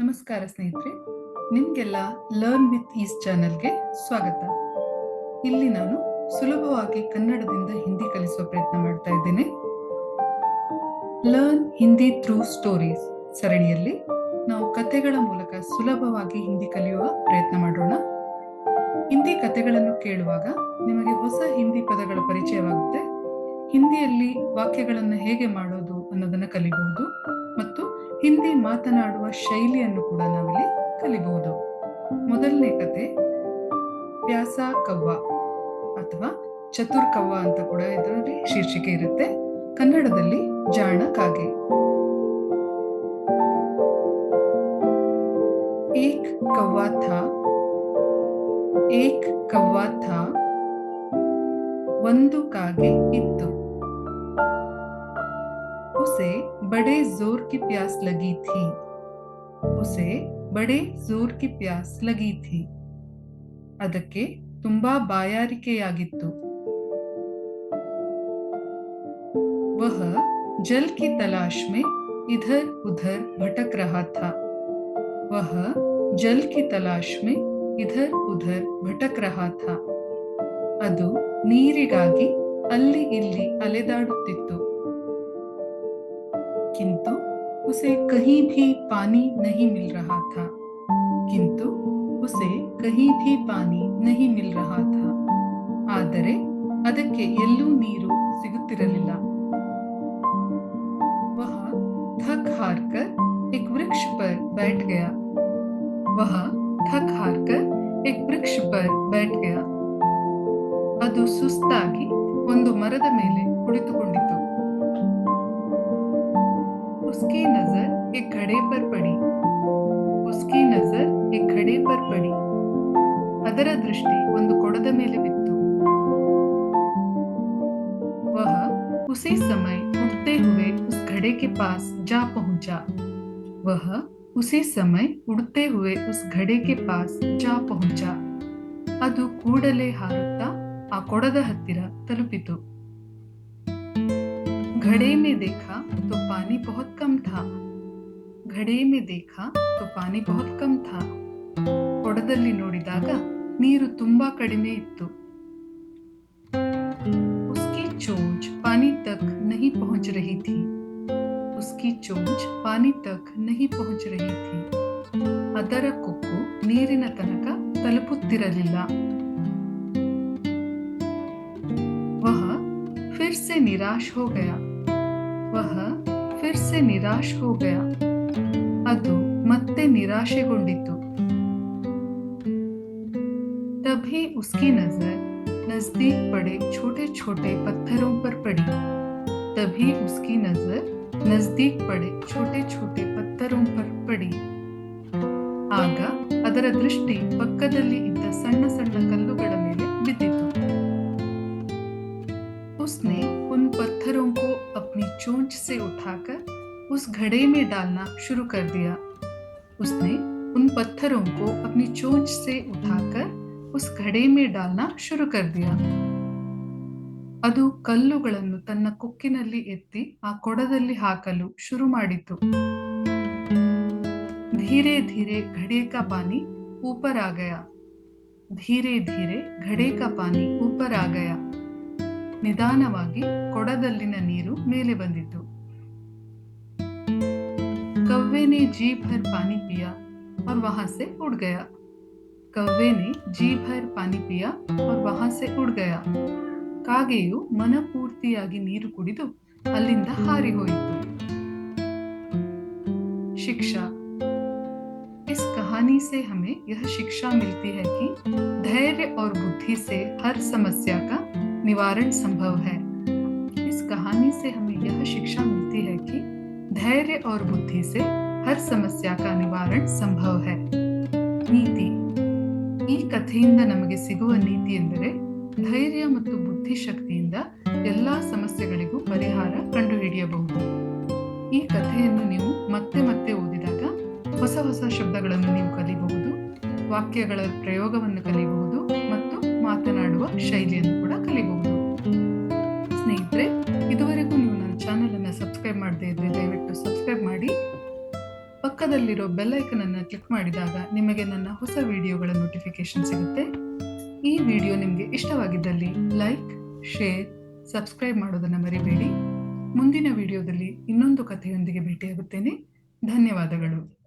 ನಮಸ್ಕಾರ ಸ್ನೇಹಿತರೆ, ನಿಮಗೆಲ್ಲ ಲರ್ನ್ ವಿತ್ ಈಸ್ ಚಾನೆಲ್ಗೆ ಸ್ವಾಗತ. ಇಲ್ಲಿ ನಾನು ಸುಲಭವಾಗಿ ಕನ್ನಡದಿಂದ ಹಿಂದಿ ಕಲಿಸುವ ಪ್ರಯತ್ನ ಮಾಡ್ತಾ ಇದ್ದೇನೆ. ಲರ್ನ್ ಹಿಂದಿ ಥ್ರೂ ಸ್ಟೋರೀಸ್ ಸರಣಿಯಲ್ಲಿ ನಾವು ಕಥೆಗಳ ಮೂಲಕ ಸುಲಭವಾಗಿ ಹಿಂದಿ ಕಲಿಯುವ ಪ್ರಯತ್ನ ಮಾಡೋಣ. ಹಿಂದಿ ಕಥೆಗಳನ್ನು ಕೇಳುವಾಗ ನಿಮಗೆ ಹೊಸ ಹಿಂದಿ ಪದಗಳ ಪರಿಚಯವಾಗುತ್ತೆ. ಹಿಂದಿಯಲ್ಲಿ ವಾಕ್ಯಗಳನ್ನು ಹೇಗೆ ಮಾಡೋದು ಅನ್ನೋದನ್ನು ಕಲಿಬಹುದು. ಮತ್ತು ಹಿಂದಿ ಮಾತನಾಡುವ ಶೈಲಿಯನ್ನು ಕೂಡ ನಾವಿಲ್ಲಿ ಕಲಿಬಹುದು. ಮೊದಲನೇ ಕತೆ ವ್ಯಾಸ ಕವ್ವ ಅಥವಾ ಚತುರ್ ಕವ್ವ ಅಂತ ಕೂಡ ಇದರಲ್ಲಿ ಶೀರ್ಷಿಕೆ ಇರುತ್ತೆ. ಕನ್ನಡದಲ್ಲಿ ಜಾಣ ಕಾಗೆ. ಏಕ್ ಕವ್ವಾ ಥಾ, ಏಕ್ ಕವ್ವಾ ಥಾ, ಒಂದು ಕಾಗೆ ಇತ್ತು. उसे बड़े जोर की प्यास लगी थी उसे बड़े जोर की प्यास लगी थी ಅದಕ್ಕೆ ತುಂಬಾ ಬಾಯಾರಿಕೆಯಾಗಿತ್ತು वह जल की तलाश में इधर उधर भटक रहा था वह जल की तलाश में इधर उधर भटक रहा था ಅದು ನೀರಿಗಾಗಿ ಅಲ್ಲಿ ಇಲ್ಲಿ ಅಲೆದಾಡುತ್ತಿತ್ತು किंतु उसे कहीं भी पानी नहीं मिल रहा था किंतु उसे कहीं भी पानी नहीं मिल रहा था ಆದರೆ ಅದಕ್ಕೆ ಎಲ್ಲೂ ನೀರು ಸಿಗುತ್ತಿರಲಿಲ್ಲ वह थक हार कर एक वृक्ष पर बैठ गया वह थक हार कर एक वृक्ष पर बैठ गया ಅದು ಸುಸ್ತಾಗಿ ಒಂದು ಮರದ ಮೇಲೆ ಕುಳಿತುಕೊಂಡಿತು नजर एक घड़े पर पड़ी उसकी नजर एक घड़े पर पड़ी ಅದರ ದೃಷ್ಟಿ ಒಂದು ಕೊಡದ ಮೇಲೆ ಬಿತ್ತು वह उसी समय उड़ते हुए उस घड़े के पास जा पहुंचा वह उसी समय उड़ते हुए उस घड़े के पास जा पहुंचा ಅದು ಕೂಡಲೇ ಹಾರುತ್ತಾ ಆ ಕೊಡದ ಹತ್ತಿರ ತಲುಪಿತು घड़े में देखा तो पानी बहुत कम था घड़े में देखा तो पानी बहुत कम था ಕೊಡದಲ್ಲಿ ನೋಡಿದಾಗ ನೀರು ತುಂಬಾ ಕಡಿಮೆ ಇತ್ತು उसकी चोंच पानी तक नहीं पहुंच रही थी उसकी चोंच पानी तक नहीं पहुंच रही थी ಅದರ ಕೊಕ್ಕು ನೀರಿನ ತನಕ ತಲುಪುತ್ತಿರಲಿಲ್ಲ वह फिर से निराश हो गया वह फिर से निराश हो गया ಅದು ಮತ್ತೆ ನಿರಾಶೆಗೊಂಡಿತು तभी उसकी नजर नजदीक पड़े छोटे छोटे पत्थरों पर पड़ी तभी उसकी नजर नजदीक पड़े छोटे छोटे पत्थरों पर पड़ी ಆಗ ಅದರ ದೃಷ್ಟಿ ಪಕ್ಕದಲ್ಲಿ ಇದ್ದ ಸಣ್ಣ ಸಣ್ಣ ಕಲ್ಲುಗಳ ಮೇಲೆ ಬಿದ್ದಿತು उसने उन पत्थरों को अपनी चोंच से उठाकर उस घड़े में डालना शुरू कर दिया उसने उन पत्थरों को अपनी चोंच से उठाकर उस घड़े में डालना शुरू कर दिया ಅದು ಕಲ್ಲುಗಳನ್ನು ತನ್ನ ಕೊಕ್ಕಿನಲ್ಲಿ ಎತ್ತಿ ಆ ಕೊಡದಲ್ಲಿ ಹಾಕಲು ಶುರು ಮಾಡಿತು धीरे धीरे घड़े का पानी ऊपर आ गया धीरे धीरे घड़े का पानी ऊपर आ गया ನಿಧಾನವಾಗಿ ಕೊಡದಲ್ಲಿನ ನೀರು ಮೇಲೆ ಬಂದಿತು कौवे ने जी भर पानी पिया और वहां से उड़ गया कौवे ने जी भर पानी पिया और वहां से उड़ गया ಕಾಗೆಯು ಮನಪೂರ್ತಿಯಾಗಿ ನೀರು ಕುಡಿದು ಅಲ್ಲಿಂದ ಹಾರಿ ಹೋಯಿತು शिक्षा इस कहानी से हमें यह शिक्षा मिलती है कि धैर्य और बुद्धि से हर समस्या का निवारण संभव है इस कहानी से हमें यह शिक्षा मिलती है कि धैर्य और बुद्धि से हर समस्या का निवारण संभव है ನೀತಿ ಈ ಕಥೆಯಿಂದ ನಮಗೆ ಸಿಗುವ ನೀತಿ ಎಂದರೆ ಧೈರ್ಯ ಮತ್ತು ಬುದ್ಧಿಶಕ್ತಿಯಿಂದ ಎಲ್ಲಾ ಸಮಸ್ಯೆಗಳಿಗೂ ಪರಿಹಾರ ಕಂಡುಹಿಡಿಯಬಹುದು ಈ ಕಥೆಯನ್ನು ನೀವು ಮತ್ತೆ ಮತ್ತೆ ಓದಿದಾಗ ಹೊಸ ಹೊಸ ಶಬ್ದಗಳನ್ನು ನೀವು ಕಲಿಯಬಹುದು ವಾಕ್ಯಗಳ ಪ್ರಯೋಗವನ್ನು ಕಲಿಯಬಹುದು ಮತ್ತು ಮಾತನಾಡುವ ಶೈಲಿಯನ್ನು ಕೂಡ ಕಲಿಯಬಹುದು ಸ್ನೇಹಿತರೆ ಇದುವರೆಗೂ ನೀವು ನನ್ನ ಚಾನೆಲ್ ಅನ್ನು ಸಬ್ಸ್ಕ್ರೈಬ್ ಮಾಡದೇ ಇದ್ರೆ ದಯವಿಟ್ಟು ಸಬ್ಸ್ಕ್ರೈಬ್ ಮಾಡಿ ಪಕ್ಕದಲ್ಲಿರೋ ಬೆಲ್ ಐಕನ್ ಅನ್ನು ಕ್ಲಿಕ್ ಮಾಡಿದಾಗ ನಿಮಗೆ ನನ್ನ ಹೊಸ ವಿಡಿಯೋಗಳ ನೋಟಿಫಿಕೇಶನ್ ಸಿಗುತ್ತೆ. ಈ ವಿಡಿಯೋ ನಿಮಗೆ ಇಷ್ಟವಾಗಿದ್ದಲ್ಲಿ ಲೈಕ್ ಶೇರ್ ಸಬ್ಸ್ಕ್ರೈಬ್ ಮಾಡೋದನ್ನು ಮರಿಬೇಡಿ. ಮುಂದಿನ ವಿಡಿಯೋದಲ್ಲಿ ಇನ್ನೊಂದು ಕಥೆಯೊಂದಿಗೆ ಭೇಟಿಯಾಗುತ್ತೇನೆ. ಧನ್ಯವಾದಗಳು.